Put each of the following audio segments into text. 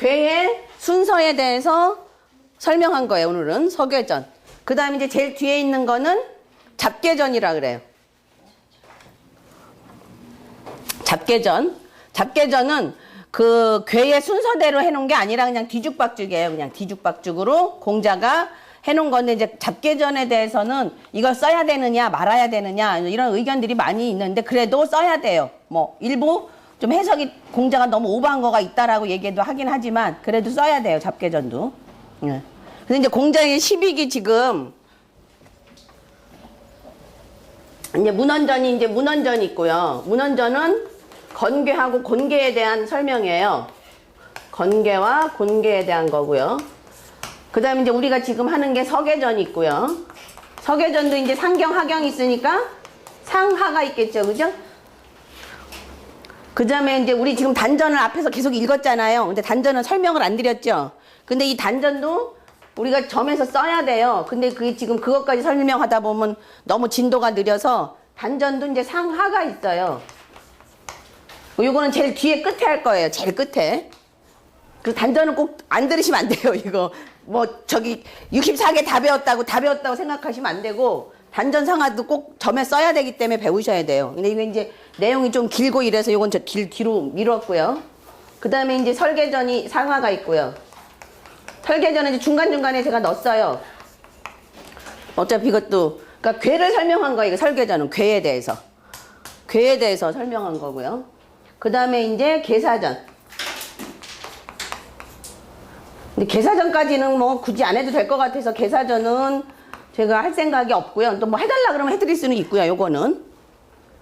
괴의 순서에 대해서 설명한 거예요, 오늘은. 서계전. 그 다음에 이제 제일 뒤에 있는 거는 잡계전이라 그래요. 잡계전. 잡계전은 그 괴의 순서대로 해놓은 게 아니라 그냥 뒤죽박죽이에요. 그냥 뒤죽박죽으로 공자가 해놓은 건데 이제 잡계전에 대해서는 이걸 써야 되느냐 말아야 되느냐 이런 의견들이 많이 있는데 그래도 써야 돼요. 뭐 일부 좀 해석이 공자가 너무 오버한 거가 있다라고 얘기도 하긴 하지만 그래도 써야 돼요. 잡계전도. 예. 근데 이제 공자의 12기 지금 이제 문헌전이 이제 문헌전이 있고요. 문헌전은 건괴하고 곤괴에 대한 설명이에요. 건괴와 곤괴에 대한 거고요. 그 다음에 이제 우리가 지금 하는 게 서계전이 있고요. 서계전도 이제 상경, 하경이 있으니까 상하가 있겠죠. 그죠? 그 다음에 이제 우리 지금 단전을 앞에서 계속 읽었잖아요. 근데 단전은 설명을 안 드렸죠. 근데 이 단전도 우리가 점에서 써야 돼요. 근데 그게 지금 그것까지 설명하다 보면 너무 진도가 느려서 단전도 이제 상하가 있어요. 요거는 제일 뒤에 끝에 할 거예요. 제일 끝에. 그 단전은 꼭 안 들으시면 안 돼요, 이거. 뭐, 저기, 64개 다 배웠다고, 다 배웠다고 생각하시면 안 되고, 단전 상하도 꼭 점에 써야 되기 때문에 배우셔야 돼요. 근데 이게 이제 내용이 좀 길고 이래서 요건 저 길, 뒤로 미뤘고요. 그 다음에 이제 설계전이 상하가 있고요. 설계전은 이제 중간중간에 제가 넣었어요. 어차피 이것도, 그러니까 괴를 설명한 거예요, 설계전은. 괴에 대해서. 괴에 대해서 설명한 거고요. 그 다음에 이제 계사전. 근데 계사전까지는 뭐 굳이 안 해도 될 것 같아서 계사전은 제가 할 생각이 없고요. 또 뭐 해달라 그러면 해드릴 수는 있고요. 요거는.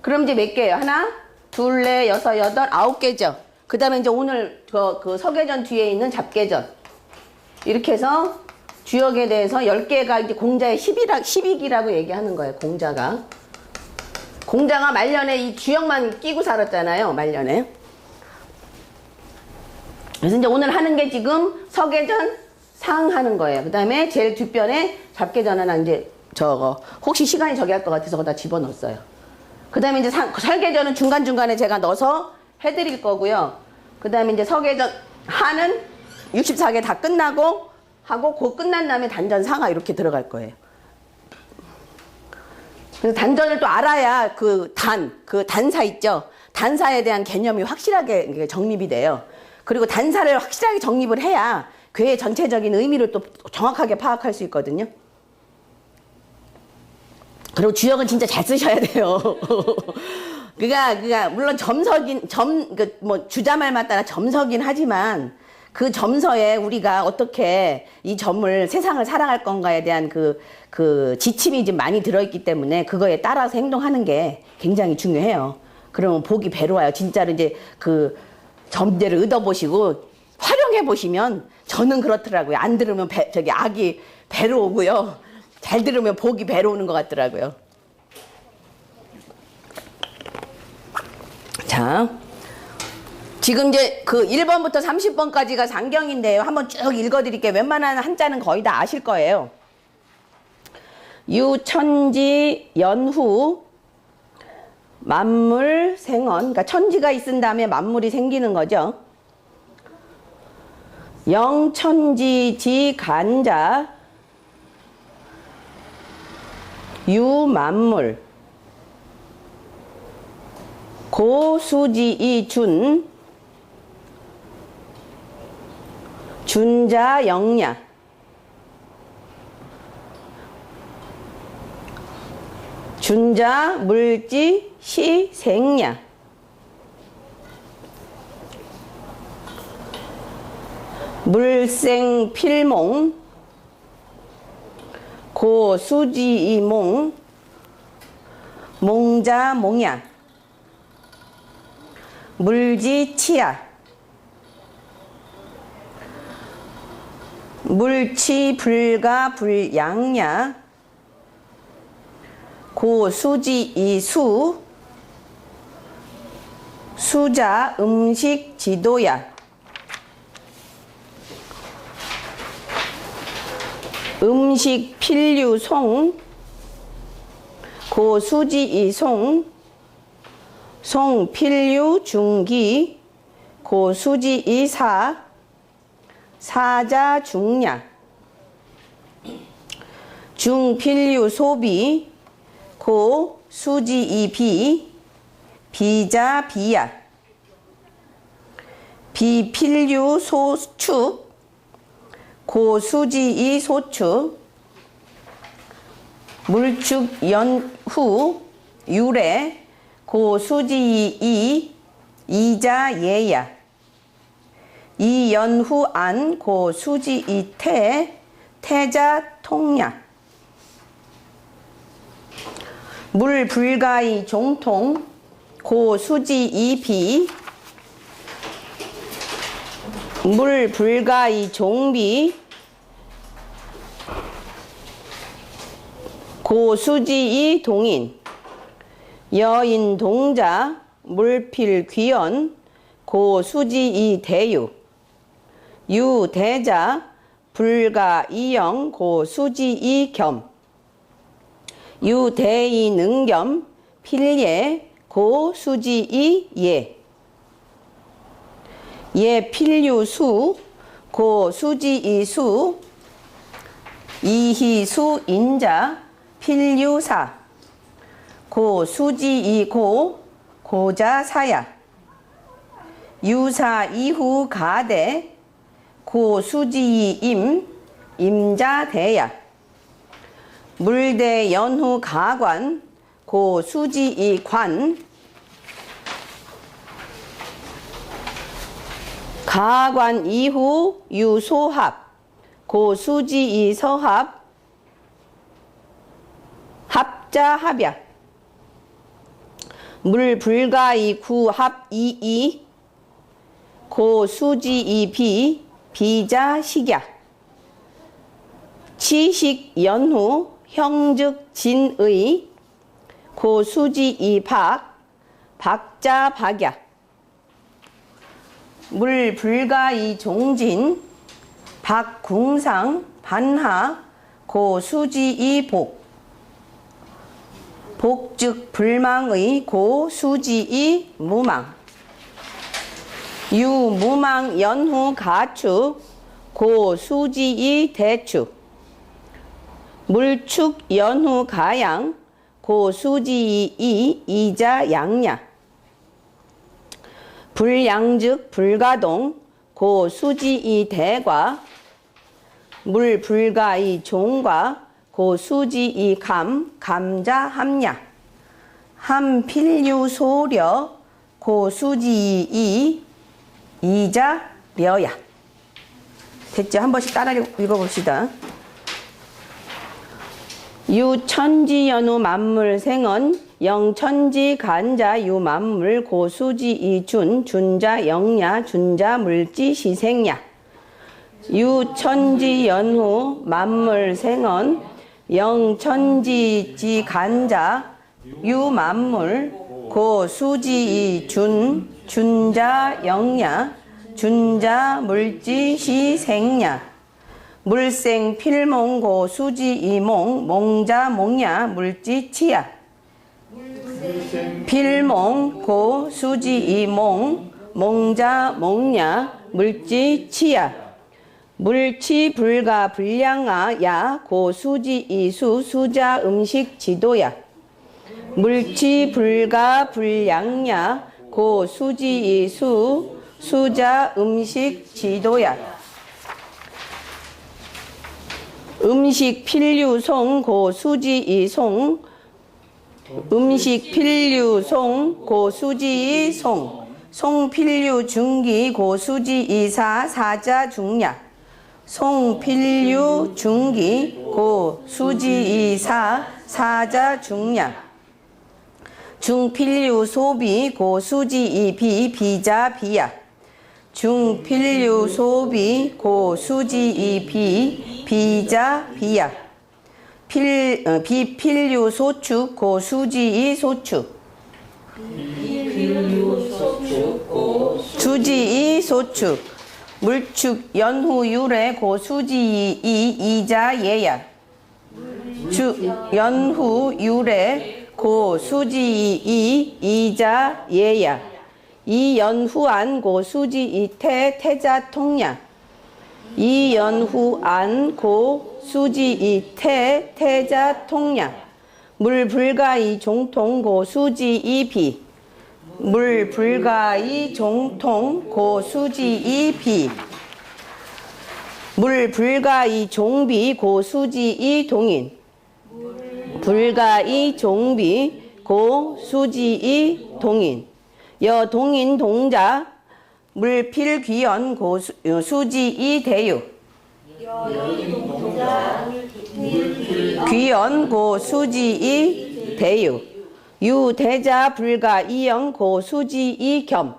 그럼 이제 몇 개예요? 하나, 둘, 넷, 여섯, 여덟, 아홉 개죠. 그 다음에 이제 오늘 그, 그 서계전 뒤에 있는 잡계전. 이렇게 해서 주역에 대해서 10개가 이제 공자의 10이라, 10이기라고 얘기하는 거예요. 공자가. 공자가 말년에 이 주역만 끼고 살았잖아요. 말년에. 그래서 이제 오늘 하는 게 지금 서계전 상 하는 거예요. 그 다음에 제일 뒷변에 잡계전은 이제 저거 혹시 시간이 저기 할 것 같아서 거기다 집어넣었어요. 그 다음에 이제 상, 설계전은 중간중간에 제가 넣어서 해드릴 거고요. 그 다음에 이제 서계전 하는 64개 다 끝나고 하고 그 끝난 다음에 단전 상하 이렇게 들어갈 거예요. 그래서 단전을 또 알아야 그 단, 그 단사 있죠? 단사에 대한 개념이 확실하게 정립이 돼요. 그리고 단사를 확실하게 정립을 해야 괴의 전체적인 의미를 또 정확하게 파악할 수 있거든요. 그리고 주역은 진짜 잘 쓰셔야 돼요. 그가 그가 물론 점석인 점 그 뭐 주자말만 따라 점석인 하지만 그 점서에 우리가 어떻게 이 점을 세상을 살아갈 건가에 대한 그, 그 지침이 좀 많이 들어있기 때문에 그거에 따라서 행동하는 게 굉장히 중요해요. 그러면 복이 배로 와요. 진짜로 이제 그 점들을 얻어보시고 활용해 보시면 저는 그렇더라고요. 안 들으면 배, 저기 악이 배로 오고요. 잘 들으면 복이 배로 오는 것 같더라고요. 자, 지금 이제 그 1번부터 30번까지가 상경인데요. 한번 쭉 읽어드릴게요. 웬만한 한자는 거의 다 아실 거예요. 유천지 연후 만물 생언. 그러니까 천지가 있은 다음에 만물이 생기는 거죠. 영천지지 간자 유만물 고수지이 준 준자 영야. 준자 물지 시 생야 물생 필몽 고 수지 이몽 몽자 몽야 물지 치야 물치 불가 불양야 고 수지 이수 수자 음식 지도야 음식 필류 송 고수지 이송 송 필류 중기 고수지 이사 사자 중야 중필류 소비 고 수지 이비 비자 비야 비필류 소축 고수지 이 소축 물축 연후 유래 고수지 이 이자 예야. 이연후 안 고수지 이 태 태자 통야. 물 불가이 종통 고수지 이 비. 물 불가이 종비 고수지이 동인 여인 동자 물필 귀연 고수지이 대유 유대자 불가 이영 고수지이 겸 유대이 능겸 필예 고수지이 예. 예 필류수 고수지이수 이희수 인자 필류사. 고 수지이고 고자사야. 유사 이후 가대. 고 수지임 임자대야. 물대 연후 가관. 고 수지이관. 가관 이후 유소합. 고 수지이 서합 합자 합야 물 불가이 구합 이이. 고 수지이 비. 비자 식야 치식 연후 형즉 진의. 고 수지이 박. 박자 박야 물 불가이 종진. 박궁상 반하. 고 수지이 복 복즉 불망의 고수지이 무망. 유 무망 연후 가축 고수지이 대축. 물축 연후 가양 고수지이 이 이자 양야. 불양즉 불가동 고수지이 대과 물 불가이 종과 고 수지 이 감 감자 함야 함필류 소려 고 수지 이 이 이자 려야 됐죠? 한 번씩 따라 읽어봅시다. 유천지 연우 만물 생언 영천지 간자 유만물 고수지 이준 준자 영야 준자 물지 시생야 유천지 연후 만물 생언 영천지 지 간자 유만물 고 수지 이 준 준자 영야 준자 물지 시 생야. 물생 필몽 고 수지 이 몽 몽자 몽야 물지 치야. 필몽 고 수지 이 몽 몽자 몽야 물지 치야 물치 불가 불량아 야 고 수지 이수 수자 음식 지도야. 물치 불가 불량야 고 수지 이수 수자 음식 지도야. 음식 필류송 고 수지 이송. 음식 필류송 고 수지 이송. 송필류 중기 고 수지 이사 사자 중야 송필류 중기 고 수지 이사 사자 중야 중필류 소비 고 수지 이비 비자 비야. 중필류 소비 고 수지 이비 비자 비야. 필 어, 비필류 소축 고 수지 이 소축. 수지 이 소축 물축 연후 유래 고수지 이 이자 예야. 주 연후 유래 고수지 이 이자 예야. 이 연후안 고수지 이태 태자 통야. 이연후 안 고 수지 이태 태자 통야. 물 불가이 종통 고 수지 이비 물 불가이 종통 고 수지 이 비. 물 불가이 종비 고 수지 이 동인. 불가이 종비 고 수지 이 동인. 여 동인 동자 물필 귀연 고 수, 어, 수지 이 대유. 귀연 고 수지 이 대유 유 대자 불가 이영 고 수지 이겸.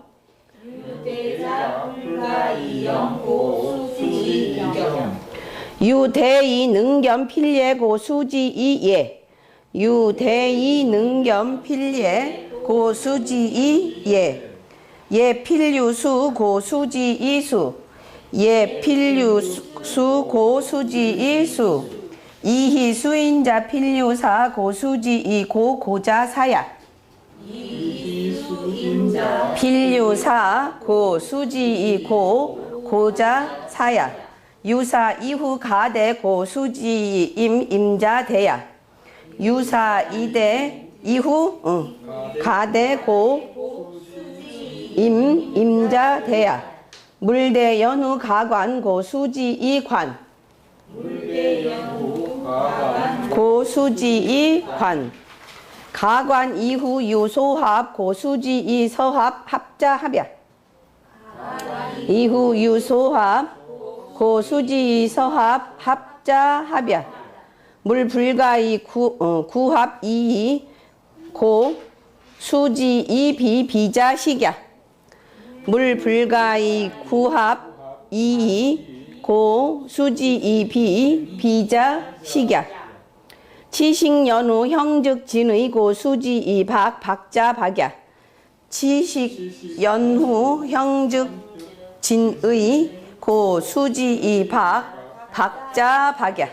유대이 능겸 필예 고 수지 이예. 유대이 능겸 필예 고 수지 이예. 예 필유수 고 수지 이수. 예 필유수 고 수지 이수 이희 수인자 필유사 고 수지 이 고 고자 사야 필유사 고 수지 이 고 고자 사야 유사 이후 가대 고 수지 임 임자 대야 유사 이대 이후 응. 가대 고 임, 임자 대야. 물대 연후 가관 고 수지 이 관. 고 수지 이 관. 가관 이후 유소합 고 수지 이 서합 합자 합야. 이후 유소합 고 수지 이 서합 합자 합야. 물 불가이 구, 어, 구합 이이 고 수지 이 비 비자 식야. 물 불가이 구합 이이 고 수지 이 비 비자 식야. 치식 연후 형즉 진의 고 수지 이박 박자 박야. 치식 연후 형즉 진의 고 수지 이박 박자 박야.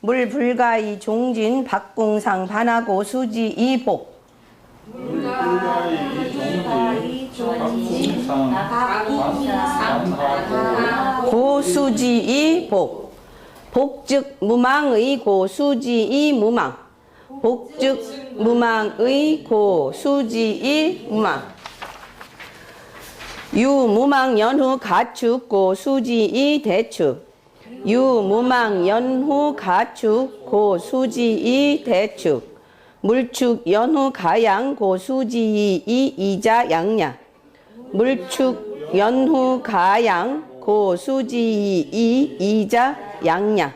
물 불가 이 종진 박궁상 반하고 수지 이복 고수지 이 복 복즉 무망의 고 수지이 무망. 복즉 무망의 고 수지이 무망. 유무망 연후 가축 고 수지이 대축. 유무망 연후 가축 고 수지이 대축. 물축 연후 가양 고수지이 이자 양야 물축 연후 가양 고 수지 이 이자 양야.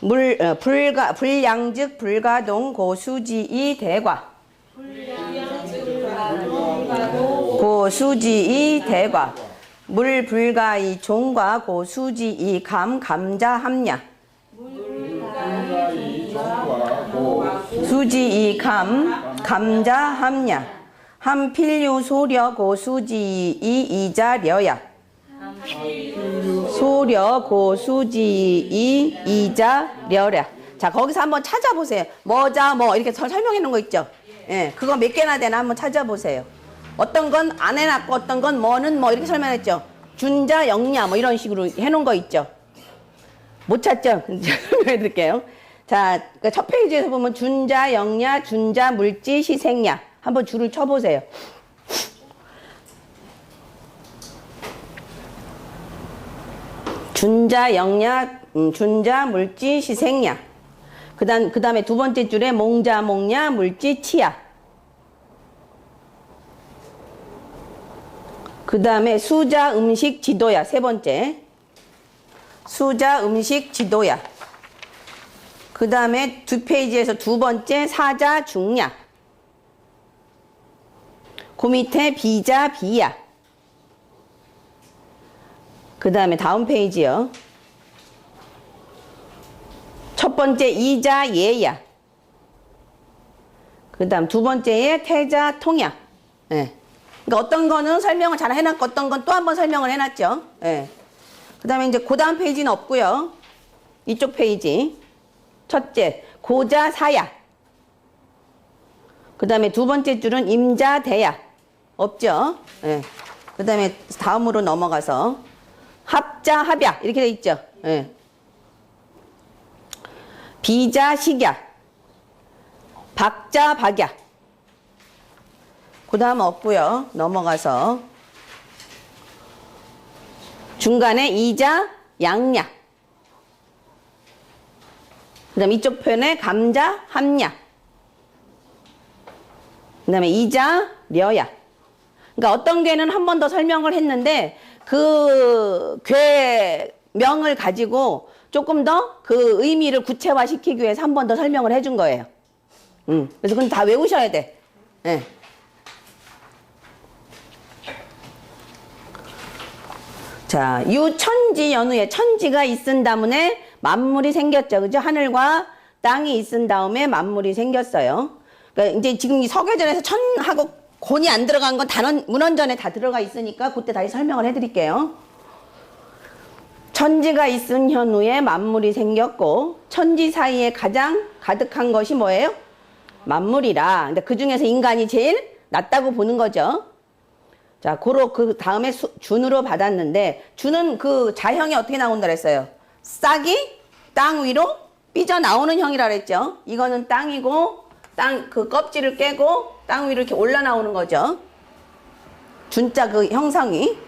물 어, 불가 불량즉 불가동 고 수지 이 대과. 고 수지 이 대과. 물 불가 이 종과 고 수지 이 감 감자 함야. 수지 이 감 감자 함야. 함필유 소려 고 수지 이 이자려야 소려 고수지이 이자려야 자 거기서 한번 찾아보세요 뭐자 뭐 이렇게 설- 설명해 놓은 거 있죠 예 그거 몇 개나 되나 한번 찾아보세요 어떤 건 안 해놨고 어떤 건 뭐는 뭐 이렇게 설명했죠 준자 영야 뭐 이런 식으로 해놓은 거 있죠 못 찾죠? 설명해 드릴게요. 자, 그첫 페이지에서 보면 준자, 영야, 준자, 물지, 시생야. 한번 줄을 쳐보세요. 준자, 영야, 음, 준자, 물지, 시생야. 그 다음, 그 다음에 두 번째 줄에 몽자, 몽야, 물지, 치야. 그 다음에 수자, 음식, 지도야. 세 번째. 수자 음식 지도야. 그 다음에 두 페이지에서 두 번째 사자 중야. 그 밑에 비자 비야. 그 다음에 다음 페이지요. 첫 번째 이자 예야. 그 다음 두 번째에 태자 통야. 예. 그러니까 어떤 거는 설명을 잘 해놨고 어떤 건 또 한 번 설명을 해놨죠. 예. 그 다음에 이제 그 다음 페이지는 없고요. 이쪽 페이지. 첫째, 고자 사야. 그 다음에 두 번째 줄은 임자 대야. 없죠? 예. 그 다음에 다음으로 넘어가서 합자, 합약 이렇게 돼 있죠. 예. 비자, 식약. 박자, 박약. 그 다음 없고요. 넘어가서 중간에 이자, 양약. 그 다음 이쪽 편에 감자, 함약. 그 다음에 이자, 려약. 그러니까 어떤 괴는 한 번 더 설명을 했는데 그 괴명을 가지고 조금 더 그 의미를 구체화시키기 위해서 한 번 더 설명을 해준 거예요. 음, 그래서 그건 다 외우셔야 돼. 예. 자, 유천지 연후에 천지가 있은 다음에 만물이 생겼죠. 그죠? 하늘과 땅이 있은 다음에 만물이 생겼어요. 그러니까 이제 지금 이 서계전에서 천하고 곤이 안 들어간 건 단원, 문헌전에 다 들어가 있으니까 그때 다시 설명을 해드릴게요. 천지가 있은 현후에 만물이 생겼고 천지 사이에 가장 가득한 것이 뭐예요? 만물이라. 근데 그 중에서 인간이 제일 낫다고 보는 거죠. 자, 고로 그 다음에 수- 준으로 받았는데 준은 그 자형이 어떻게 나온다 그랬어요? 싹이 땅 위로 삐져 나오는 형이라 그랬죠. 이거는 땅이고 땅 그 껍질을 깨고 땅 위로 이렇게 올라 나오는 거죠. 준자 그 형상이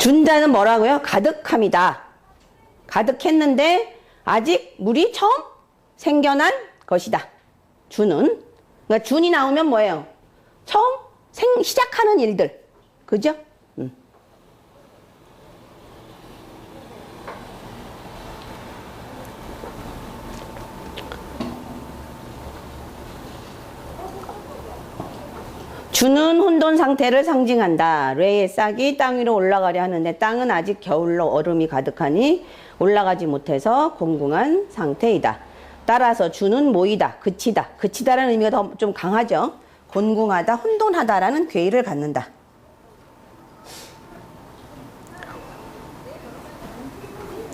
준자는 뭐라고요? 가득함이다. 가득했는데 아직 물이 처음 생겨난 것이다. 준은. 그러니까 준이 나오면 뭐예요? 처음 생, 시작하는 일들. 그죠? 음. 주는 혼돈 상태를 상징한다. 뇌의 싹이 땅 위로 올라가려 하는데 땅은 아직 겨울로 얼음이 가득하니 올라가지 못해서 공궁한 상태이다. 따라서 주는 모이다, 그치다. 그치다라는 의미가 더 좀 강하죠. 곤궁하다, 혼돈하다라는 괴의를 갖는다.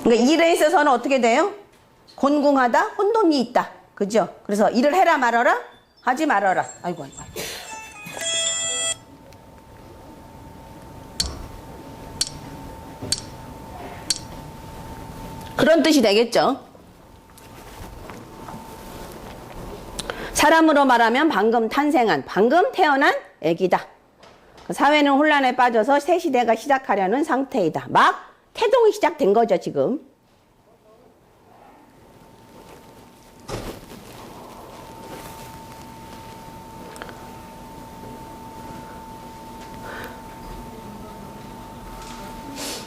그러니까 일에 있어서는 어떻게 돼요? 곤궁하다, 혼돈이 있다. 그죠? 그래서 일을 해라 말아라, 하지 말아라. 아이고, 아이고. 아이고. 그런 뜻이 되겠죠. 사람으로 말하면 방금 탄생한, 방금 태어난 애기다. 사회는 혼란에 빠져서 새 시대가 시작하려는 상태이다. 막 태동이 시작된 거죠, 지금.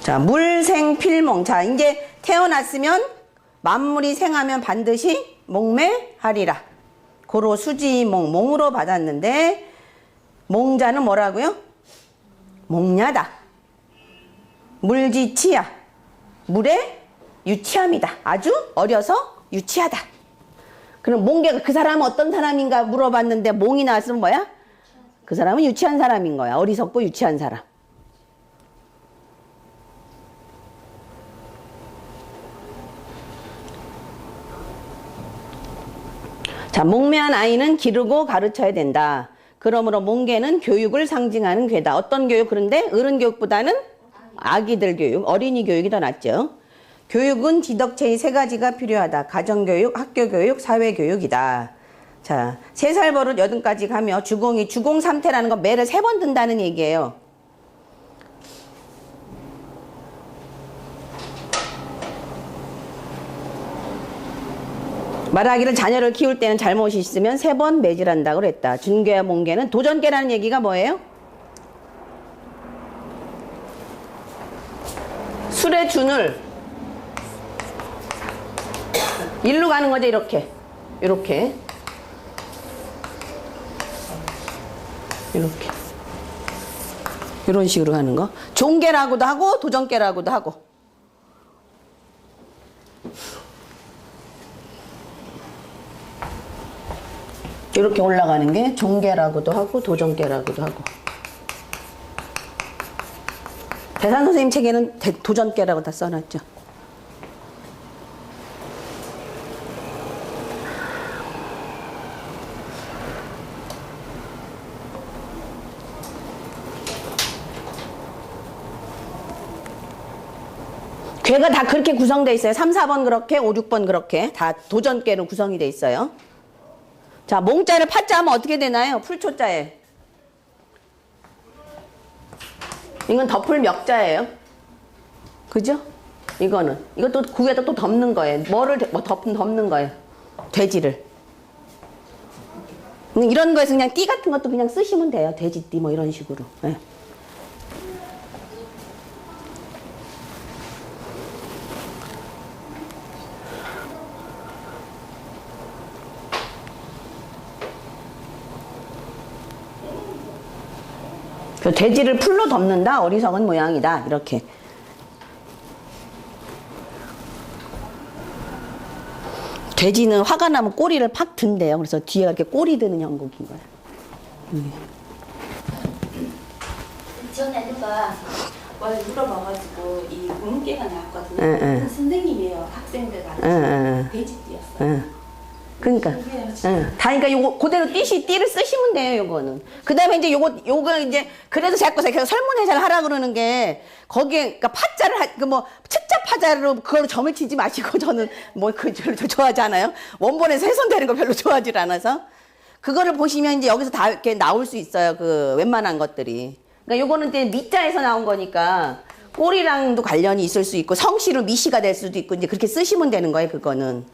자, 물생 필몽. 자, 이제 태어났으면 만물이 생하면 반드시 목매하리라. 고로 수지몽, 몽으로 받았는데 몽자는 뭐라고요? 몽냐다. 물지치야. 물의 유치함이다. 아주 어려서 유치하다. 그럼 몽개가 그 사람은 어떤 사람인가 물어봤는데 몽이 나왔으면 뭐야? 그 사람은 유치한 사람인 거야. 어리석고 유치한 사람. 자, 목매한 아이는 기르고 가르쳐야 된다. 그러므로 몽개는 교육을 상징하는 괴다. 어떤 교육? 그런데 어른 교육보다는 아기들 교육, 어린이 교육이 더 낫죠. 교육은 지덕체의 세 가지가 필요하다. 가정교육, 학교교육, 사회교육이다. 자, 세 살 버릇 여든까지 가며 주공이 주공 삼태라는 건 매를 세 번 든다는 얘기예요. 말하기를 자녀를 키울 때는 잘못이 있으면 세 번 매질한다고 그랬다. 준계와 몽계는 도전계라는 얘기가 뭐예요? 술의 준을 일로 가는 거죠 이렇게. 이렇게. 이렇게. 이런 식으로 가는 거. 종계라고도 하고 도전계라고도 하고 이렇게 올라가는 게 종계라고도 하고 도전계라고도 하고. 대산 선생님 책에는 대- 도전계라고 다 써놨죠. 괴가 다 그렇게 구성돼 있어요. 3, 4번 그렇게, 5, 6번 그렇게 다 도전계로 구성이 돼 있어요. 자, 몽자를 파자 하면 어떻게 되나요? 풀초자에. 이건 덮을 멱자예요. 그죠? 이거는. 이것도 구에다 또 덮는 거예요. 뭐를 덮- 뭐 덮, 덮는 거예요. 돼지를. 음, 이런 거에서 그냥 띠 같은 것도 그냥 쓰시면 돼요. 돼지띠 뭐 이런 식으로. 예. 그 돼지를 풀로 덮는다 어리석은 모양이다 이렇게 돼지는 화가 나면 꼬리를 팍 든대요 그래서 뒤에가 이렇게 꼬리 드는 형국인 거야 전에 누가 뭘 물어봐가지고 이 문계가 나왔거든요. 응, 응. 그 선생님이에요. 학생들 응, 돼지띠였어요. 응. 그러니까. 응. 다 그러니까 요거 그대로 띠시 띠를 쓰시면 돼요 요거는. 그 다음에 이제 요거 요거 이제 그래서 자꾸 제가 설문해설 하라 그러는 게 거기에 그러니까 파자를 그뭐 측자 파자로 그걸로 점을 치지 마시고 저는 뭐그 별로 좋아하지 않아요. 원본에서 훼손되는 거 별로 좋아하지 않아서. 그거를 보시면 이제 여기서 다 이렇게 나올 수 있어요 그 웬만한 것들이. 그러니까 요거는 이제 미자에서 나온 거니까 꼬리랑도 관련이 있을 수 있고 성씨로 미씨가 될 수도 있고 이제 그렇게 쓰시면 되는 거예요 그거는